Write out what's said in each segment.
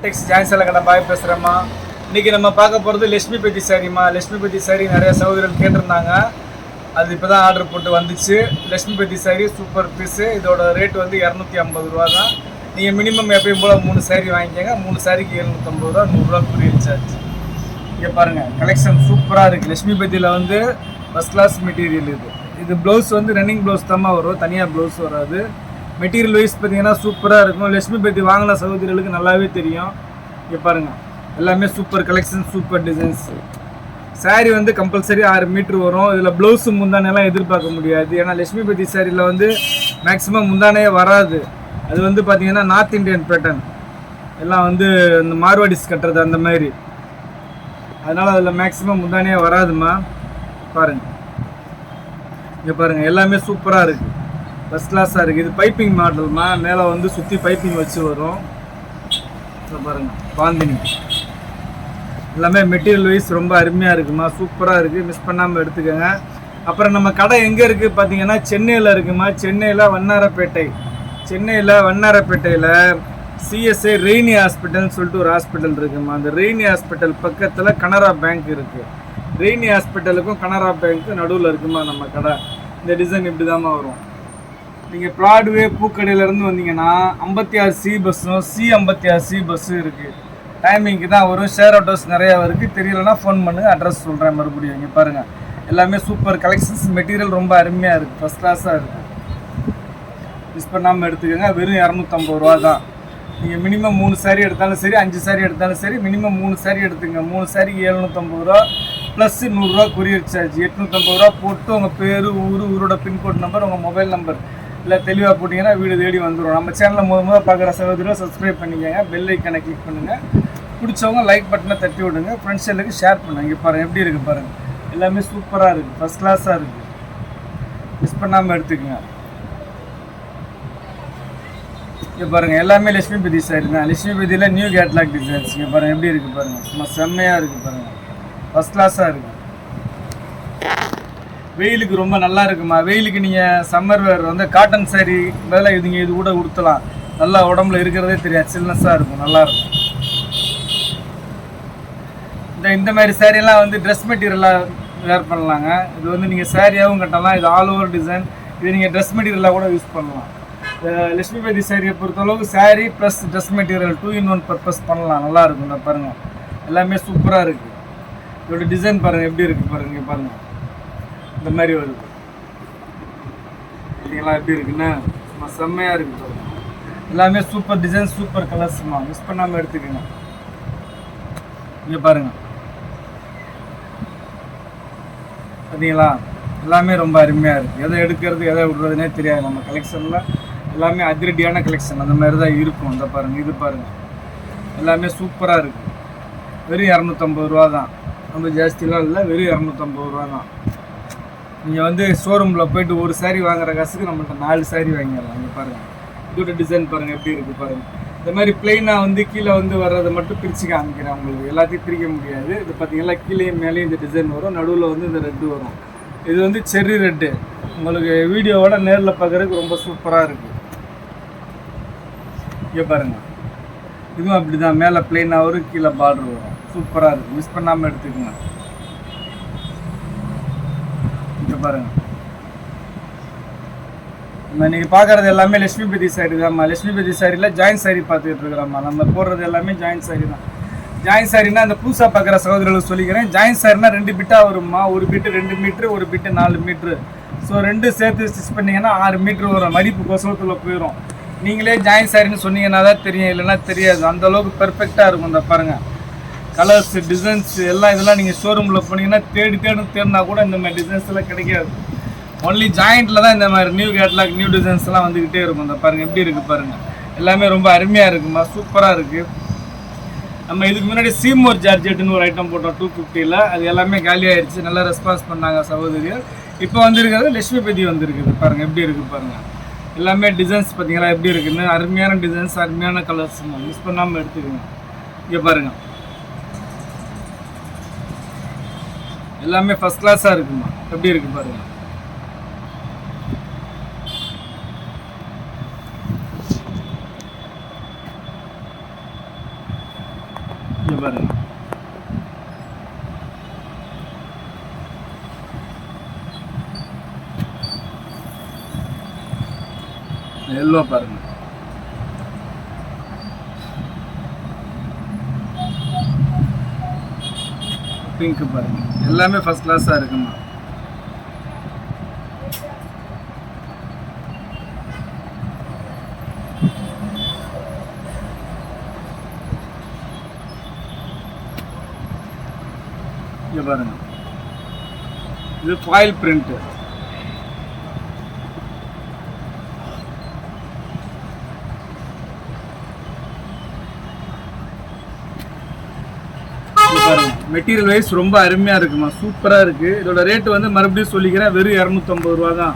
ஆர்டெக்ஸ் ஜான்சல கடை பாய் பேசுகிறேம்மா இன்றைக்கி நம்ம பார்க்க போகிறது லட்சுமி பெட்டி சாரிம்மா. லட்சுமி பெட்டி சாரி நிறைய சகோதரர்கள் கேட்டிருந்தாங்க. அது இப்போ தான் ஆர்டர் போட்டு வந்துச்சு. Lakshmipathi sari super piece இதோட ரேட் வந்து இரநூத்தி ஐம்பது ரூபா தான் நீங்கள் மினிமம் எப்பயும் போல் மூணு சாரி வாங்கிக்கோங்க. மூணு சாரிக்கு எழுநூற்றம்பது ரூபா நூறுரூவா குரியல் சார்ஜ் இங்கே பாருங்கள் கலெக்ஷன் சூப்பராக இருக்குது லட்சுமி பத்தியில் வந்து ஃபஸ்ட் கிளாஸ் மெட்டீரியல் இது. இது ப்ளவுஸ் வந்து ரன்னிங் ப்ளவுஸ் தான் வரும். தனியாக ப்ளவுஸ் வராது. மெட்டீரியல் வைஸ் பார்த்தீங்கன்னா சூப்பராக இருக்கும். லட்சுமி பத்தி வாங்கின சகோதரிகளுக்கு நல்லாவே தெரியும். இங்கே பாருங்கள் எல்லாமே super collection super designs sari வந்து கம்பல்சரி ஆறு மீட்ரு வரும். இதில் ப்ளவுஸு முந்தானையெல்லாம் எதிர்பார்க்க முடியாது. ஏன்னா லட்சுமி பத்தி சாரியில் வந்து மேக்ஸிமம் முந்தானையே வராது. அது வந்து பார்த்தீங்கன்னா நார்த் இந்தியன் பேட்டர்ன் எல்லாம் வந்து இந்த மார்வாடிஸ் கட்டுறது அந்த மாதிரி. அதனால் அதில் மேக்ஸிமம் முந்தானையே வராதுமா பாருங்கள் இங்கே பாருங்கள் எல்லாமே சூப்பராக இருக்குது ஃபஸ்ட் கிளாஸாக இருக்குது. இது பைப்பிங் மாடல்மா மேலே வந்து சுற்றி பைப்பிங் வச்சு வரும். பாருங்கள் பாந்தினி. எல்லாமே மெட்டீரியல் வைஸ் ரொம்ப அருமையாக இருக்குமா? சூப்பராக இருக்குது மிஸ் பண்ணாமல் எடுத்துக்கோங்க. அப்புறம் நம்ம கடை எங்கே இருக்குது பார்த்தீங்கன்னா சென்னையில் இருக்குமா? சென்னையில் வண்ணாரப்பேட்டை. சென்னையில் வண்ணாரப்பேட்டையில் சிஎஸ்ஐ ரெய்னி ஹாஸ்பிட்டல்னு சொல்லிட்டு ஒரு ஹாஸ்பிட்டல் இருக்குமா? அந்த ரெய்னி ஹாஸ்பிட்டல் பக்கத்தில் கனரா பேங்க் இருக்குது ரெய்னி ஹாஸ்பிட்டலுக்கும் கனரா பேங்க்கும் நடுவில் இருக்குமா நம்ம கடை? இந்த டிசைன் இப்படி தாம்மா வரும். நீங்கள் ப்ராட்வே பூக்கடையிலேருந்து வந்தீங்கன்னா ஐம்பத்தி ஆறு சி பஸ்ஸும் சி ஐம்பத்தி ஆறு சி பஸ்ஸும் இருக்குது டைமிங்க்கு தான் வரும். ஷேர் ஆட்டோஸ் நிறையா இருக்குது தெரியலனா ஃபோன் பண்ணுங்கள் அட்ரஸ் சொல்கிறேன் மறுபடியும். இங்கே பாருங்கள் எல்லாமே சூப்பர் கலெக்ஷன்ஸ் மெட்டீரியல் ரொம்ப அருமையாக இருக்குது ஃபஸ்ட் கிளாஸாக இருக்குது மிஸ் பண்ணாமல் எடுத்துக்கோங்க. வெறும் இரநூத்தம்பது ரூபா தான். நீங்கள் மினிமம் மூணு சாரி எடுத்தாலும் சரி அஞ்சு சாரி எடுத்தாலும் சரி மினிமம் மூணு சாரி எடுத்துங்க மூணு சாரிக்கு எழுநூற்றம்பது ரூபா ப்ளஸ் நூறுரூவா கொரியர் சார்ஜ் எட்நூற்றம்பது ரூபா போட்டு உங்கள் பேர் ஊர் ஊரோட பின்கோட் நம்பர் உங்கள் மொபைல் நம்பர் இல்லை தெளிவாக போட்டிங்கன்னா வீடு தேடி வந்துடும் நம்ம சேனலை முத முதல் பார்க்குற சகோதரர் சப்ஸ்கிரைப் பண்ணிக்கோங்க. பெல் ஐக்கனை கிளிக் பண்ணுங்கள் பிடிச்சவங்க லைக் பட்டனை தட்டி விடுங்க. ஃப்ரெண்ட்ஸ் எல்லாருக்கும் ஷேர் பண்ணுங்க. இங்கே பாருங்கள் எப்படி இருக்குது பாருங்கள் எல்லாமே சூப்பராக இருக்குது ஃபஸ்ட் கிளாஸாக இருக்குது மிஸ் பண்ணாமல் எடுத்துக்கோங்க. இங்கே பாருங்கள் எல்லாமே லட்சுமி பதி சாரி தான். லட்சுமி பதியில் நியூ கேட்லாக் டிசைன்ஸ் இங்கே பாருங்கள் எப்படி இருக்குது பாருங்கள் சும்மா செம்மையாக இருக்குது பாருங்கள் ஃபஸ்ட் கிளாஸாக இருக்குது வெயிலுக்கு ரொம்ப நல்லா இருக்குமா? வெயிலுக்கு நீங்கள் சம்மர் வேர் வந்து காட்டன் சாரி வேலை இதுங்க இது கூட உடுத்தலாம். நல்லா உடம்புல இருக்கிறதே தெரியாது. சில்னஸாக இருக்கும். நல்லாயிருக்கும் இந்த இந்த மாதிரி சாரியெல்லாம் வந்து ட்ரெஸ் மெட்டீரியலாக வேர் பண்ணலாங்க. இது வந்து நீங்கள் சாரியாகவும் கட்டலாம். இது ஆல் ஓவர் டிசைன் இது நீங்கள் ட்ரெஸ் மெட்டீரியலாக கூட யூஸ் பண்ணலாம். இந்த லட்சுமி பேதி சாரியை பொறுத்தளவுக்கு saree plus dress material two in one purpose பண்ணலாம். நல்லாயிருக்கும் இந்த பாருங்கள் எல்லாமே சூப்பராக இருக்குது இதோட டிசைன் பாருங்கள் எப்படி இருக்குது பாருங்கள் இங்க பாருங்கள் இந்த மாதிரி வருது. பார்த்தீங்களா எப்படி இருக்குன்னா சும்மா செம்மையாக இருக்குது பாருங்க. எல்லாமே சூப்பர் டிசைன் சூப்பர் கலர்ஸ்மா மிஸ் பண்ணாமல் எடுத்துக்கோங்க. இங்கே பாருங்க. பார்த்தீங்களா? எல்லாமே ரொம்ப அருமையாக இருக்குது எதை எடுக்கிறது எதை விடுறதுனே தெரியாது. நம்ம கலெக்ஷனில் எல்லாமே அதிரடியான கலெக்ஷன் அந்த மாதிரி தான் இருக்கும். இந்த பாருங்கள் இது பாருங்கள் எல்லாமே சூப்பராக இருக்குது வெறும் இரநூத்தம்பது ரூபா தான் ரொம்ப ஜாஸ்திலாம் இல்லை வெறும் இரநூத்தம்பது ரூபா தான் நீங்கள் வந்து ஷோரூமில் போயிட்டு ஒரு சாரீ வாங்குற காசுக்கு நம்மள்ட்ட நாலு சாரீ வாங்கிடலாம். இங்கே பாருங்கள் இதோட டிசைன் பாருங்கள் எப்படி இருக்குது பாருங்கள் இந்த மாதிரி பிளெயினாக வந்து கீழே வந்து வர்றதை மட்டும் பிரித்து காமிக்கிறேன் உங்களுக்கு. எல்லாத்தையும் பிரிக்க முடியாது. இது பார்த்தீங்கன்னா கீழேயும் மேலேயும் இந்த டிசைன் வரும். நடுவில் வந்து இந்த ரெட்டு வரும். இது வந்து செர்ரி ரெட்டு உங்களுக்கு வீடியோவோட நேரில் பார்க்குறதுக்கு ரொம்ப சூப்பராக இருக்குது இங்கே பாருங்கள் இதுவும் அப்படி தான் மேலே பிளெயினாக வரும் கீழே பார்டர் வரும். சூப்பராக இருக்குது மிஸ் பண்ணாமல் எடுத்துக்கோங்க. இங்க பாருங்க. நம்ம இன்னைக்கு பார்க்கறது எல்லாமே லட்சுமிபதி சாரி தான்மா. லட்சுமிபதி சாரியில் ஜாயின் சாரி பார்த்துட்டு இருக்கிறோம்மா. நம்ம போடுறது எல்லாமே ஜாயின் சாரி தான். ஜாயின் சாரினா அந்த புதுசாக பார்க்குற சகோதரர்களுக்கு சொல்லிக்கிறேன். ஜாயின் சாரினா ரெண்டு பிட்டாக வரும்மா. ஒரு பிட்டு ரெண்டு மீட்ரு ஒரு பிட்டு நாலு மீட்ரு ஸோ ரெண்டு சேர்த்து ஸ்டிச் பண்ணீங்கன்னா ஆறு மீட்ரு வரும் மடிப்பு கொசவத்தில் போயிடும் நீங்களே ஜாயின் சாரின்னு சொன்னீங்கன்னா தான் தெரியும். இல்லைன்னா தெரியாது. அந்த அளவுக்கு பெர்ஃபெக்டாக இருக்கும். இந்த பாருங்கள் கலர்ஸ் டிசைன்ஸ் எல்லாம் இதெல்லாம் நீங்கள் ஷோரூமில் போனீங்கன்னா தேடி தேடி தேடினா கூட இந்த மாதிரி டிசைன்ஸ் எல்லாம் கிடைக்காது. ஒன்லி ஜாயிண்ட்டில் தான் இந்த மாதிரி நியூ கேட்லாக் நியூ டிசைன்ஸ் எல்லாம் வந்துக்கிட்டே இருக்கும். இந்த பாருங்கள் எப்படி இருக்குது பாருங்கள் எல்லாமே ரொம்ப அருமையாக இருக்குமா? சூப்பராக இருக்குது நம்ம இதுக்கு முன்னாடி சீமோர் ஜார்ஜெட்னு ஒரு ஐட்டம் போட்டோம் டூ ஃபிஃப்டியில் அது எல்லாமே காலி நல்லா ரெஸ்பான்ஸ் பண்ணாங்க சகோதரியர் இப்போ வந்திருக்கிறது லட்சுமிபதி வந்திருக்குது. பாருங்கள் எப்படி இருக்குது பாருங்கள் எல்லாமே டிசைன்ஸ் பார்த்தீங்களா எப்படி இருக்குன்னு? அருமையான டிசைன்ஸ் அருமையான கலர்ஸ் மிஸ் பண்ணாமல் எடுத்துக்கோங்க. இங்கே பாருங்கள் எல்லாமே ஃபர்ஸ்ட் கிளாஸாக இருக்குமா? எப்படி இருக்கு பாருங்க. பாருங்க. எல்லோ பாருங்க. பிங்க் பாருங்க. எல்லாமே ஃபர்ஸ்ட் கிளாஸாக இருக்குமா? இங்க பாருங்க. இது ஃபாயில் பிரிண்ட் மெட்டீரியல் வைஸ் ரொம்ப அருமையாக இருக்குமா? சூப்பராக இருக்குது இதோட ரேட்டு வந்து மறுபடியும் சொல்லிக்கிறேன். வெறும் இரநூத்தம்பது ரூபா தான்.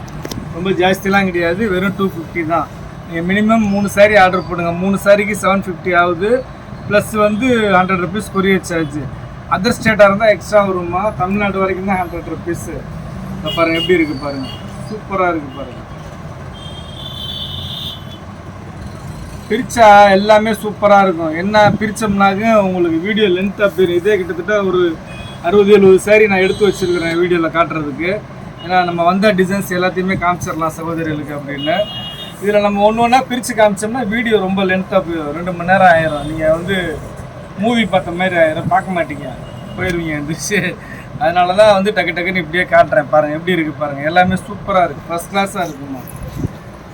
ரொம்ப ஜாஸ்திலாம் கிடையாது. வெறும் டூ ஃபிஃப்டி தான். நீங்கள் மினிமம் மூணு சாரீ ஆர்டர் போடுங்க. மூணு சாரிக்கு செவன் ஃபிஃப்டி ஆகுது. ப்ளஸ் வந்து hundred rupees courier charge other ஸ்டேட்டாக இருந்தால் எக்ஸ்ட்ரா வருமா தமிழ்நாடு வரைக்கும் தான் ஹண்ட்ரட் ருபீஸு பாருங்கள் எப்படி இருக்குது பாருங்கள் சூப்பராக இருக்குது பாருங்கள் பிரித்தா எல்லாமே சூப்பராக இருக்கும். என்ன பிரித்தோம்னாக்க உங்களுக்கு வீடியோ லென்த்தாக போயிடும் இதே கிட்டத்தட்ட ஒரு அறுபது எழுபது சேரீ நான் எடுத்து வச்சுருக்கிறேன் வீடியோவில் காட்டுறதுக்கு. ஏன்னா நம்ம வந்த டிசைன்ஸ் எல்லாத்தையுமே காமிச்சிடலாம் சகோதரிகளுக்கு அப்படின்னு. இதில் நம்ம ஒன்று ஒன்றா பிரித்து காமிச்சோம்னா வீடியோ ரொம்ப லென்த்தாக போயிடும் ரெண்டு மணி நேரம் ஆயிரும். நீங்கள் வந்து மூவி பார்த்த மாதிரி ஆயிரும் பார்க்க மாட்டீங்க. போயிடுவீங்க எந்திரிச்சு. அதனால தான் வந்து டக்கு டக்குன்னு இப்படியே காட்டுறேன். பாருங்கள் எப்படி இருக்குது பாருங்கள் எல்லாமே சூப்பராக இருக்குது ஃபஸ்ட் கிளாஸாக இருக்குமா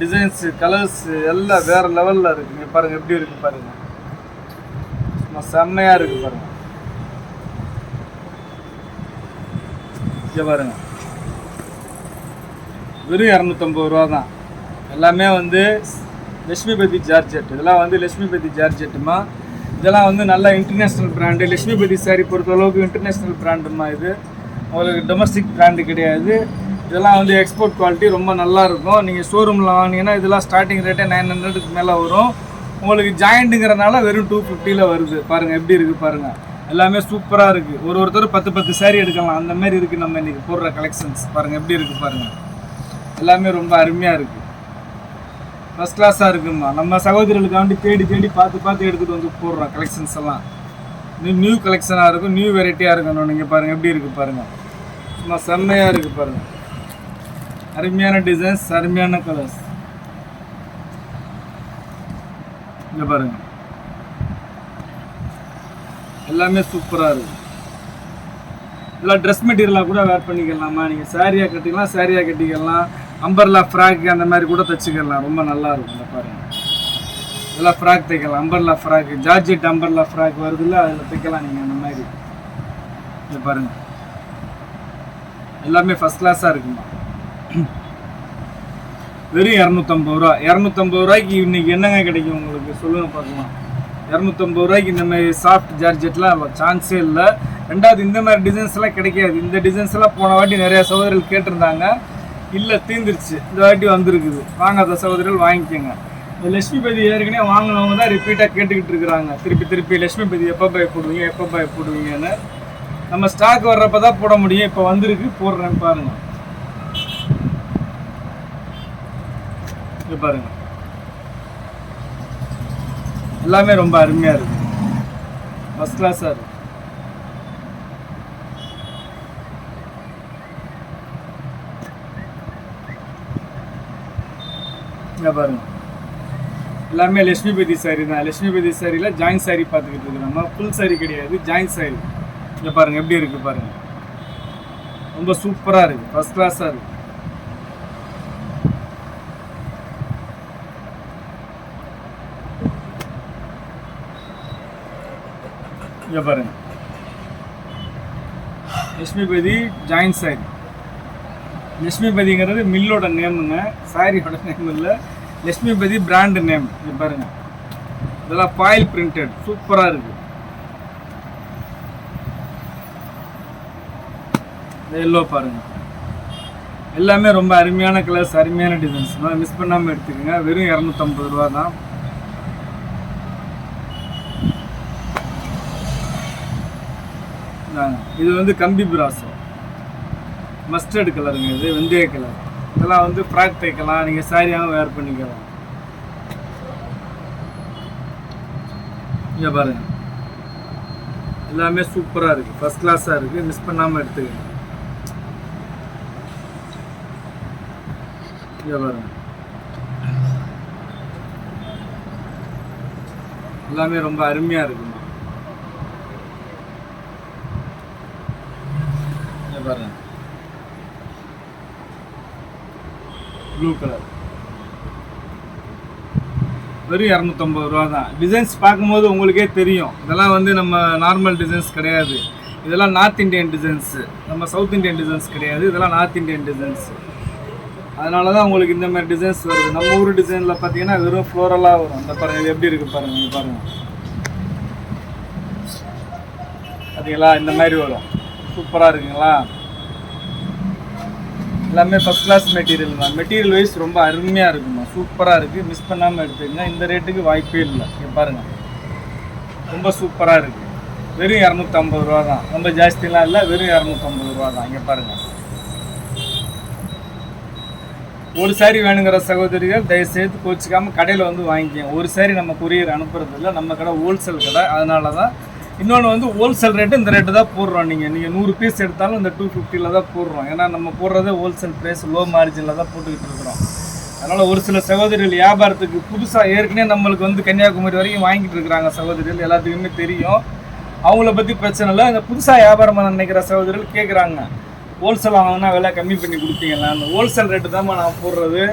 டிசைன்ஸு கலர்ஸு எல்லாம் வேறு லெவலில் இருக்குங்க பாருங்கள் எப்படி இருக்கு பாருங்கள் சும்மா செம்மையாக இருக்கு பாருங்கள் இங்கே பாருங்க. வெறும் இரநூத்தம்பது ரூபா தான். எல்லாமே வந்து லட்சுமிபதி ஜார்ஜெட். இதெல்லாம் வந்து லட்சுமிபதி ஜார்ஜெட்டுமா இதெல்லாம் வந்து நல்ல இன்டர்நேஷ்னல் பிராண்டு லட்சுமிபதி சாரி பொறுத்தளவுக்கு இன்டர்நேஷ்னல் பிராண்டுமா இது. உங்களுக்கு டொமஸ்டிக் பிராண்டு கிடையாது. இதெல்லாம் வந்து எக்ஸ்போர்ட் குவாலிட்டி ரொம்ப நல்லா இருக்கும் நீங்கள் ஷோரூமில் வாங்கினீங்கன்னா இதெல்லாம் ஸ்டார்டிங் ரேட்டே நைன் ஹண்ட்ரடுக்கு மேலே வரும். உங்களுக்கு ஜாயிண்ட்டுங்கிறனால வெறும் டூ ஃபிஃப்டியில் வருது. பாருங்கள் எப்படி இருக்குது பாருங்கள் எல்லாமே சூப்பராக இருக்குது ஒரு ஒருத்தர் பத்து பத்து saree எடுக்கலாம். அந்த மாதிரி இருக்குது நம்ம இன்றைக்கி போடுற கலெக்ஷன்ஸ் பாருங்கள் எப்படி இருக்குது பாருங்கள் எல்லாமே ரொம்ப அருமையாக இருக்குது ஃபஸ்ட் கிளாஸாக இருக்குமா நம்ம சகோதரிகளுக்காண்டி தேடி தேடி பார்த்து பார்த்து எடுத்துகிட்டு வந்து போடுறோம் கலெக்ஷன்ஸ் எல்லாம். நியூ நியூ கலெக்ஷனாக இருக்கும் நியூ வெரைட்டியாக இருக்கணும். நீங்கள் பாருங்கள் எப்படி இருக்குது பாருங்கள் சும்மா செம்மையாக இருக்குது பாருங்கள் அருமையான டிசைன்ஸ் அருமையான கலர்ஸ் இங்கே பாருங்க. எல்லாமே சூப்பராக இருக்கு. இதெல்லாம் ட்ரெஸ் மெட்டீரியலாக கூட வேர் பண்ணிக்கலாமா? நீங்கள் சாரியாக கட்டிக்கலாம் சாரியாக கட்டிக்கலாம். அம்பர்லா ஃப்ராக் அந்த மாதிரி கூட தைச்சிக்கலாம். ரொம்ப நல்லா இருக்கும் இந்த பாருங்கள் இதெல்லாம் ஃப்ராக் தைக்கலாம். Umbrella frock georgette umbrella frock வருதுல்ல அதில் தைக்கலாம் நீங்கள் அந்த மாதிரி. இது பாருங்க. எல்லாமே ஃபஸ்ட் கிளாஸாக இருக்குமா? வெறும் இரநூத்தம்பது ரூபா. இரநூத்தம்பது ரூபாய்க்கு இன்னைக்கு என்னங்க கிடைக்கும் உங்களுக்கு? சொல்லுங்க பார்க்கலாம். இரநூத்தம்பது ரூபாய்க்கு இந்த மாதிரி சாஃப்ட் ஜார்ஜெட்லாம் சான்ஸே இல்லை. ரெண்டாவது இந்த மாதிரி டிசைன்ஸ்லாம் கிடைக்காது. இந்த டிசைன்ஸ் எல்லாம் போன வாட்டி நிறையா சகோதரிகள் கேட்டிருந்தாங்க. இல்லை தீந்துருச்சு. இந்த வாட்டி வந்திருக்குது. வாங்காத சகோதரிகள் வாங்கிக்கோங்க. இந்த லட்சுமிபதி ஏற்கனவே வாங்கினவங்க தான் ரிப்பீட்டாக கேட்டுக்கிட்டு இருக்கிறாங்க. திருப்பி திருப்பி லட்சுமிபதி எப்போ பாய் போடுவீங்க எப்போ பாய் போடுவீங்கன்னு. நம்ம ஸ்டாக் வர்றப்ப தான் போட முடியும். இப்போ வந்திருக்கு போடுறேன்னு பாருங்கள் இது பாருங்க. எல்லாமே ரொம்ப அருமையா இருக்கு. ஃபர்ஸ்ட் கிளாஸா இருக்கு. பாருங்க. எல்லாமே லட்சுமிபதி சாரி தான். லட்சுமிபதி சாரியில் ஜாயின் சாரி பார்த்துக்கிட்டு இருக்கிறோம் ஃபுல் சாரி கிடையாது ஜாயின் சாரி இங்கே பாருங்க எப்படி இருக்கு பாருங்க. ரொம்ப சூப்பரா இருக்கு. ஃபர்ஸ்ட் கிளாஸாக இருக்கு. இங்க பாருங்கள் லட்சுமிபதி ஜாயின் சாரி லட்சுமிபதிங்கிறது மில்லோட நேமுங்க சாரியோட நேம் இல்லை. லட்சுமிபதி பிராண்டு நேம் இங்க பாருங்க. இதெல்லாம் ஃபாயில் பிரிண்டட் சூப்பராக இருக்கு. எல்லோ பாருங்க. எல்லாமே ரொம்ப அருமையான கலர்ஸ் அருமையான டிசைன்ஸ் மிஸ் பண்ணாமல் எடுத்துக்கோங்க. வெறும் இரநூத்தம்பது ரூபா தான் இது வந்து கம்பி பிராசம் மஸ்டர்டு கலருங்க இது வெந்தய கலர் இதெல்லாம் வந்து ஃப்ராக் தைக்கலாம். நீங்கள் சாரியாகவும் வேர் பண்ணிக்கலாம். இங்கே பாருங்க. எல்லாமே சூப்பராக இருக்குது ஃபஸ்ட் கிளாஸாக இருக்குது மிஸ் பண்ணாமல் எடுத்துக்கங்க. இங்க பாருங்க. எல்லாமே ரொம்ப அருமையாக இருக்குமா இங்க பாருங்க ப்ளூ கலர் வெறும் இரநூத்தம்பது ரூபா தான். டிசைன்ஸ் பார்க்கும்போது உங்களுக்கே தெரியும். இதெல்லாம் வந்து நம்ம நார்மல் டிசைன்ஸ் கிடையாது. இதெல்லாம் நார்த் இந்தியன் டிசைன்ஸு நம்ம சவுத் இந்தியன் டிசைன்ஸ் கிடையாது. இதெல்லாம் நார்த் இந்தியன் டிசைன்ஸ் அதனால தான் உங்களுக்கு இந்த மாதிரி டிசைன்ஸ் வருது. நம்ம ஊர் டிசைனில் பார்த்தீங்கன்னா வெறும் ஃப்ளோரலாக வரும். அந்த பாருங்க இது எப்படி இருக்குது பாருங்க இங்க பாருங்க. பார்த்தீங்களா இந்த மாதிரி வரும். சூப்பராக இருக்குங்களா? எல்லாமே ஃபஸ்ட் கிளாஸ் மெட்டீரியல் தான். மெட்டீரியல் வைஸ் ரொம்ப அருமையாக இருக்குமா சூப்பராக இருக்குது மிஸ் பண்ணாமல் எடுத்துக்கங்க. இந்த ரேட்டுக்கு வாய்ப்பே இல்லை. பாருங்கள் ரொம்ப சூப்பராக இருக்குது வெறும் இரநூத்தம்பது ரூபா தான். ரொம்ப ஜாஸ்திலாம் இல்லை. வெறும் இரநூத்தம்பது ரூபா தான். இங்கே பாருங்கள் ஒரு சாரி வேணுங்கிற சகோதரிகள் தயவுசெய்து கோச்சிக்காமல் கடையில் வந்து வாங்கிக்கோங்க. ஒரு சாரி நம்ம கொரியர் அனுப்புறதில்லை நம்ம கடை ஹோல்சேல் கடை. அதனால தான் இன்னொன்று வந்து ஹோல்சேல் ரேட்டு இந்த ரேட்டு தான் போடுறோம் நீங்கள் நீங்கள் நூறு பீஸ் எடுத்தாலும் இந்த டூ ஃபிஃப்டியில் தான் போடுறோம். ஏன்னா நம்ம போடுறதே ஹோல்சேல் ப்ரைஸ் லோ மார்ஜினில் தான் போட்டுக்கிட்டு இருக்கிறோம். அதனால் ஒரு சில சகோதரிகள் வியாபாரத்துக்கு புதுசாக ஏற்கனவே நம்மளுக்கு வந்து கன்னியாகுமரி வரைக்கும் வாங்கிட்டு இருக்கிறாங்க சகோதரிகள் எல்லாத்துக்குமே தெரியும். அவங்கள பற்றி பிரச்சனை இல்லை. இந்த புதுசாக வியாபாரம் பண்ண நினைக்கிற சகோதரிகள் கேட்குறாங்க ஹோல்சேல் வாங்கினா விலை கம்மி பண்ணி கொடுத்தீங்களா அந்த ஹோல்சேல் ரேட்டு தான் நான் போடுறது.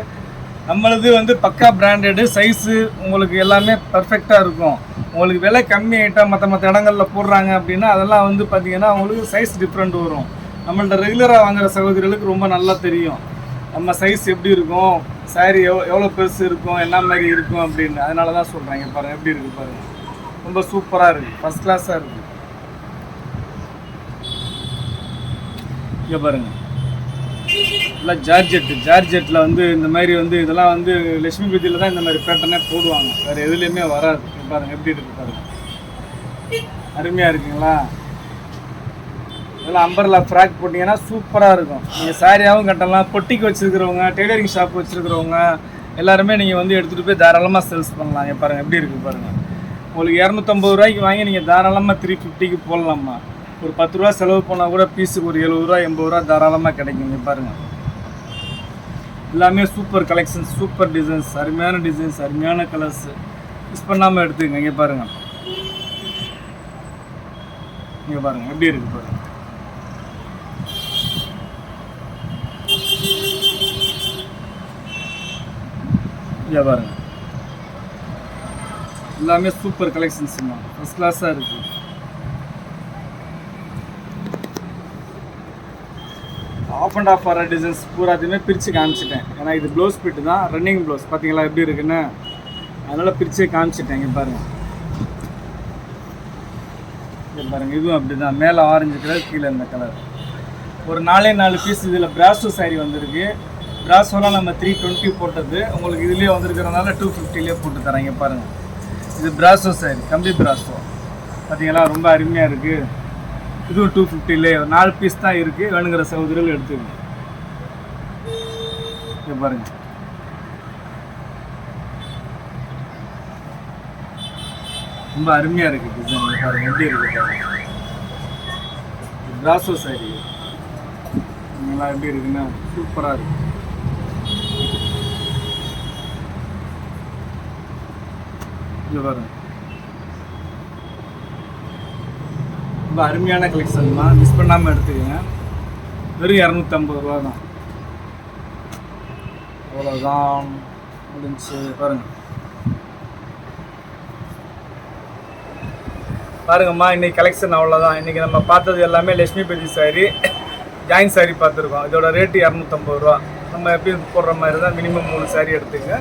நம்மளது வந்து பக்கா பிராண்டடு சைஸு உங்களுக்கு எல்லாமே பர்ஃபெக்டாக இருக்கும். உங்களுக்கு விலை கம்மி ஆகிட்டால் மற்ற மற்ற இடங்களில் போடுறாங்க அப்படின்னா அதெல்லாம் வந்து பார்த்தீங்கன்னா அவங்களுக்கு சைஸ் டிஃப்ரெண்ட் வரும். நம்மள்ட்ட ரெகுலராக வாங்குகிற சகோதரிகளுக்கு ரொம்ப நல்லா தெரியும். நம்ம சைஸ் எப்படி இருக்கும்? சாரி எவ் எவ்வளோ பெருசு இருக்கும்? என்ன மாதிரி இருக்கும் அப்படின்னு. அதனால தான் சொல்கிறேன் இங்க பாருங்கள் எப்படி இருக்குது பாருங்கள் ரொம்ப சூப்பராக இருக்குது ஃபஸ்ட் கிளாஸாக இருக்குது இங்கே பாருங்கள் இல்லை ஜார்ஜெட் ஜார்ஜெட்டில் வந்து இந்த மாதிரி வந்து இதெல்லாம் வந்து லட்சுமி பீதியில் தான் இந்த மாதிரி பேட்டர்னே போடுவாங்க. வேறு எதுலேயுமே வராது. பாருங்கள் எப்படி இருக்கு பாருங்கள் அருமையாக இருக்குங்களா? இதெல்லாம் அம்பர்லா ஃப்ராக் போட்டிங்கன்னா சூப்பராக இருக்கும். நீங்கள் சாரியாகவும் கட்டலாம். பொட்டிக்கு வச்சுருக்கிறவங்க டெய்லரிங் ஷாப் வச்சுருக்கிறவங்க எல்லாருமே நீங்கள் வந்து எடுத்துகிட்டு போய் தாராளமாக சேல்ஸ் பண்ணலாம். பாருங்கள் எப்படி இருக்குது பாருங்கள் உங்களுக்கு இரநூத்தம்பது ரூபாய்க்கு வாங்கி நீங்கள் தாராளமாக த்ரீ ஃபிஃப்டிக்கு போடலாமா ஒரு பத்து ரூபா செலவு போனால் கூட பீஸுக்கு ஒரு எழுபது ரூபா எண்பது ரூபா தாராளமாக கிடைக்கும். பாருங்கள் எல்லாமே சூப்பர் கலெக்ஷன்ஸ் சூப்பர் டிசைன்ஸ் அருமையான டிசைன்ஸ் அருமையான கலர்ஸ் மிஸ் பண்ணாமல் எடுத்துக்கங்க இங்கே பாருங்கள் இங்கே பாருங்கள் எப்படி இருக்கு பாருங்க. இங்கே பாருங்க. எல்லாமே சூப்பர் கலெக்ஷன்ஸ்மா ஃபஸ்ட் கிளாஸாக இருக்குது ஆஃப் அண்ட் ஆஃப் வர டிசைன்ஸ் பூராத்தையுமே பிரித்து காமிச்சிட்டேன். ஏன்னா இது ப்ளவுஸ் பிட்டு தான். ரன்னிங் ப்ளவுஸ் பார்த்தீங்களா எப்படி இருக்குன்னு? அதனால் பிரித்தே காமிச்சிட்டேன். இங்கே பாருங்கள் இங்கே பாருங்கள் இதுவும் அப்படி தான் மேலே ஆரஞ்சு கலர் கீழே இந்த கலர் ஒரு நாலே நாலு பீஸ் இதில் பிராசோ saree வந்திருக்கு. பிராசோலாம் நம்ம த்ரீ டுவெண்ட்டி போட்டது. உங்களுக்கு இதுலேயே வந்திருக்கிறதுனால டூ ஃபிஃப்டிலே போட்டு தரேன். இங்கே பாருங்கள் இது பிராசோ சாரி கம்பி பிராசோ பார்த்தீங்களா ரொம்ப அருமையாக இருக்குது இதுவும் டூ ஃபிஃப்டிலே நாலு பீஸ் தான் இருக்குது வேணுங்கிற சகோதரிகள் எடுத்துக்கோங்க. இங்க பாருங்க. ரொம்ப அருமையாக இருக்குது டிசைன் பாருங்க. எப்படி இருக்கு பாருங்க. பிராசோ சாரி நல்லா எப்படி இருக்குன்னா சூப்பராக இருக்கு. இல்லை பாருங்க. ரொம்ப அருமையான கலெக்ஷன் தான். மிஸ் பண்ணாமல் எடுத்துக்கோங்க. வெறும் இரநூத்தம்பது ரூபா தான். அவ்வளோதான் முடிஞ்சு. பாருங்க. பாருங்கம்மா இன்னைக்கு கலெக்ஷன் அவ்வளோதான் இன்னைக்கு நம்ம பார்த்தது எல்லாமே லட்சுமி பேஜி சாரி ஜாயின் சாரி பார்த்துருக்கோம். இதோட ரேட்டு இரநூத்தம்பது ரூபா. நம்ம எப்படி போடுற மாதிரி தான் மினிமம் மூணு சாரி எடுத்துங்க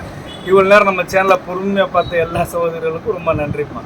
இவ்வளோ நேரம் நம்ம சேனலை பொறுமையாக பார்த்த எல்லா சகோதரிகளுக்கும் ரொம்ப நன்றிம்மா.